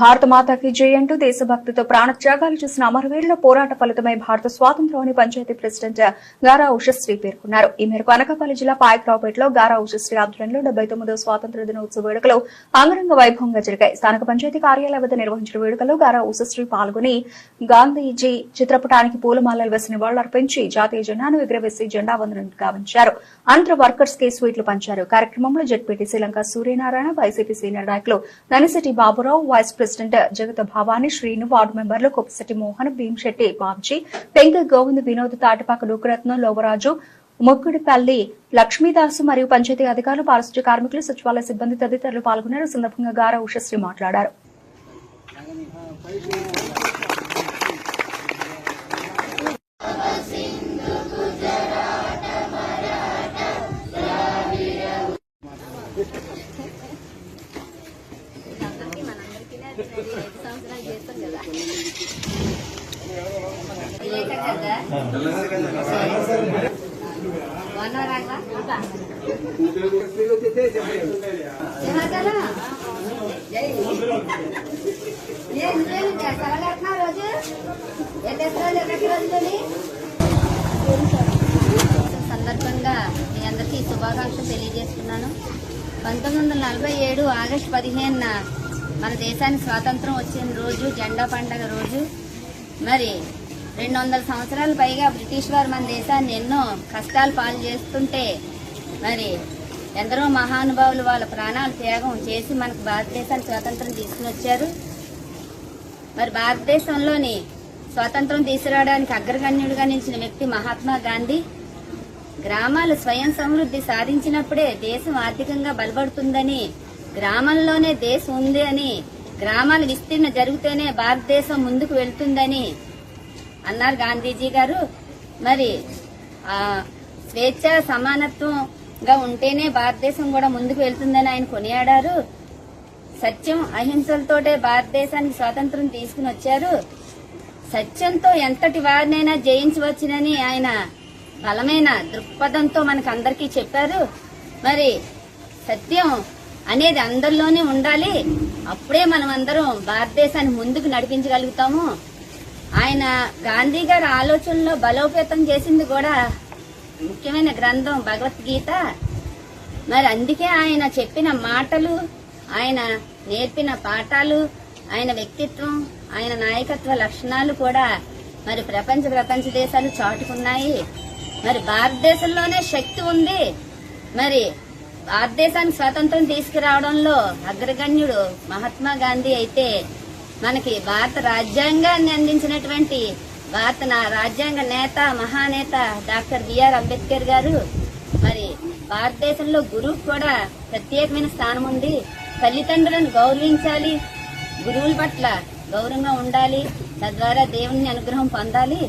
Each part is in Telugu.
భారత మాతాకి జై అంటూ దేశభక్తితో ప్రాణత్యాగాలు చేసిన అమరవీరుల పోరాట ఫలితమై భారత స్వాతంత్ర్యం అని పంచాయతీ ప్రెసిడెంట్ గారా ఉషశ్రీ పేర్కొన్నారు. ఈ మేరకు అనకాపల్లి జిల్లా పాయకరావుపేటలో గారా ఉషశ్రీ ఆధ్వర్యంలో డెబ్బై తొమ్మిదవ స్వాతంత్ర దినోత్సవ వేడుకలు అంగరంగ వైభవంగా జరిగాయి. స్థానిక పంచాయతీ కార్యాలయ వద్ద నిర్వహించిన వేడుకలో గారా ఉషశ్రీ పాల్గొని గాంధీజీ చిత్రపటానికి పూలమాలలు వేసి నివాళులర్పించి జాతీయ జెండాను ఎగురవేసి జెండా వందనం గావించారు. అనంతరం వర్కర్స్కి స్వీట్లు పంచారు. కార్యక్రమంలో ZPT Srilanka Suryanarayana YCP senior నాయకులు Nanisetti Baburao vice president Jagatha Bhavani Srinu ward మెంబర్లు కొప్పశెట్టి మోహన్ భీంశెట్టి బాబ్జీ పెంక గోవింద్ వినోద్ తాటిపాక లోకరత్నం లోవరాజు ముక్కుడిపల్లి లక్ష్మీదాసు మరియు పంచాయతీ అధికారులు పారిశుద్ధ్య కార్మికులు సచివాలయ సిబ్బంది తదితరులు పాల్గొన్నారు. సందర్భంగా గారా ఉషశ్రీ మాట్లాడారు. సందర్భంగా మీ అందరికీ శుభాకాంక్షలు తెలియజేస్తున్నాను. పంతొమ్మిది వందల నలభై ఏడు ఆగస్టు పదిహేనున మన దేశానికి స్వాతంత్రం వచ్చిన రోజు జెండా పండగ రోజు. మరి రెండు వందల సంవత్సరాల పైగా బ్రిటిష్ వారు మన దేశాన్ని ఎన్నో కష్టాలు పాలు చేస్తుంటే మరి ఎందరో మహానుభావులు వాళ్ళ ప్రాణాలు త్యాగం చేసి మనకు భారతదేశాన్ని స్వాతంత్రం తీసుకుని వచ్చారు. మరి భారతదేశంలోని స్వాతంత్రం తీసుకురావడానికి అగ్రగణ్యుడిగా నిలిచిన వ్యక్తి మహాత్మా గాంధీ గ్రామాలు స్వయం సమృద్ధి సాధించినప్పుడే దేశం ఆర్థికంగా బలపడుతుందని గ్రామంలోనే దేశం ఉంది అని గ్రామాల విస్తీర్ణ జరిగితేనే భారతదేశం ముందుకు వెళ్తుందని అన్నారు గాంధీజీ గారు. మరి ఆ స్వేచ్ఛ సమానత్వంగా ఉంటేనే భారతదేశం కూడా ముందుకు వెళ్తుందని ఆయన కొనియాడారు. సత్యం అహింసలతోటే భారతదేశానికి స్వాతంత్రం తీసుకుని వచ్చారు. సత్యంతో ఎంతటి వారినైనా జయించవచ్చునని ఆయన బలమైన దృక్పథంతో మనకు అందరికీ చెప్పారు. మరి సత్యం అనేది అందరిలోనే ఉండాలి. అప్పుడే మనం అందరం భారతదేశాన్ని ముందుకు నడిపించగలుగుతాము. ఆయన గాంధీ గారి ఆలోచనలో బలోపేతం చేసింది కూడా ముఖ్యమైన గ్రంథం భగవద్గీత. మరి అందుకే ఆయన చెప్పిన మాటలు ఆయన నేర్పిన పాఠాలు ఆయన వ్యక్తిత్వం ఆయన నాయకత్వ లక్షణాలు కూడా మరి ప్రపంచ ప్రపంచ దేశాలు చాటుకున్నాయి. మరి భారతదేశంలోనే శక్తి ఉంది. మరి భారతదేశానికి స్వాతంత్రం తీసుకురావడంలో అగ్రగణ్యుడు మహాత్మా గాంధీ అయితే మనకి భారత రాజ్యాంగాన్ని అందించినటువంటి భారత నా- రాజ్యాంగ నేత మహానేత డాక్టర్ బిఆర్ అంబేద్కర్ గారు మరి భారతదేశంలో గురువుకు కూడా ప్రత్యేకమైన స్థానం ఉంది తల్లిదండ్రులను గౌరవించాలి గురువుల పట్ల గౌరవంగా ఉండాలి తద్వారా దేవుని అనుగ్రహం పొందాలి.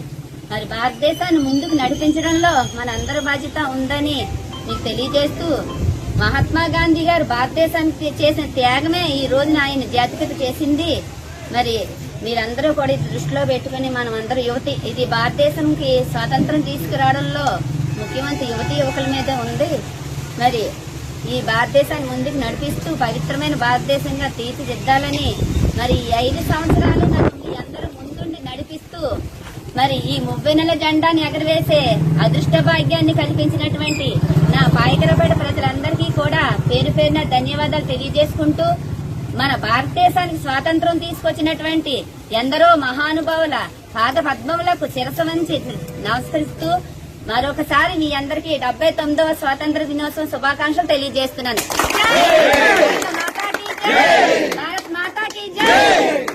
మరి భారతదేశాన్ని ముందుకు నడిపించడంలో మన అందరి బాధ్యత ఉందని మీకు తెలియజేస్తూ మహాత్మా గాంధీ గారు భారతదేశానికి చేసిన త్యాగమే ఈ రోజున ఆయన జాతిపిత చేసింది. మరి మీరందరూ కూడా ఇది దృష్టిలో పెట్టుకుని మనం అందరూ యువతి ఇది భారతదేశంకి స్వాతంత్రం తీసుకురావడంలో ముఖ్యమంత్రి యువతి యువకుల మీద ఉంది. మరి ఈ భారతదేశాన్ని ముందుకు నడిపిస్తూ పవిత్రమైన భారతదేశంగా తీర్చిదిద్దాలని మరి ఐదు సంవత్సరాలు మీ అందరూ ముందుండి నడిపిస్తూ మరి ఈ ముప్పై నెల జెండాని ఎగరవేసే అదృష్ట భాగ్యాన్ని కల్పించినటువంటి నా పాయకరపేట ప్రజలందరికీ కూడా పేరు పేరున ధన్యవాదాలు తెలియజేసుకుంటూ మన భారతదేశానికి స్వాతంత్రం తీసుకొచ్చినటువంటి ఎందరో మహానుభావుల పాద పద్మములకు శిరస వంచి నమస్కరిస్తూ మరొకసారి మీ అందరికీ డెబ్బై తొమ్మిదవ స్వాతంత్ర దినోత్సవం శుభాకాంక్షలు తెలియజేస్తున్నాను. భారత మాతాకి జై!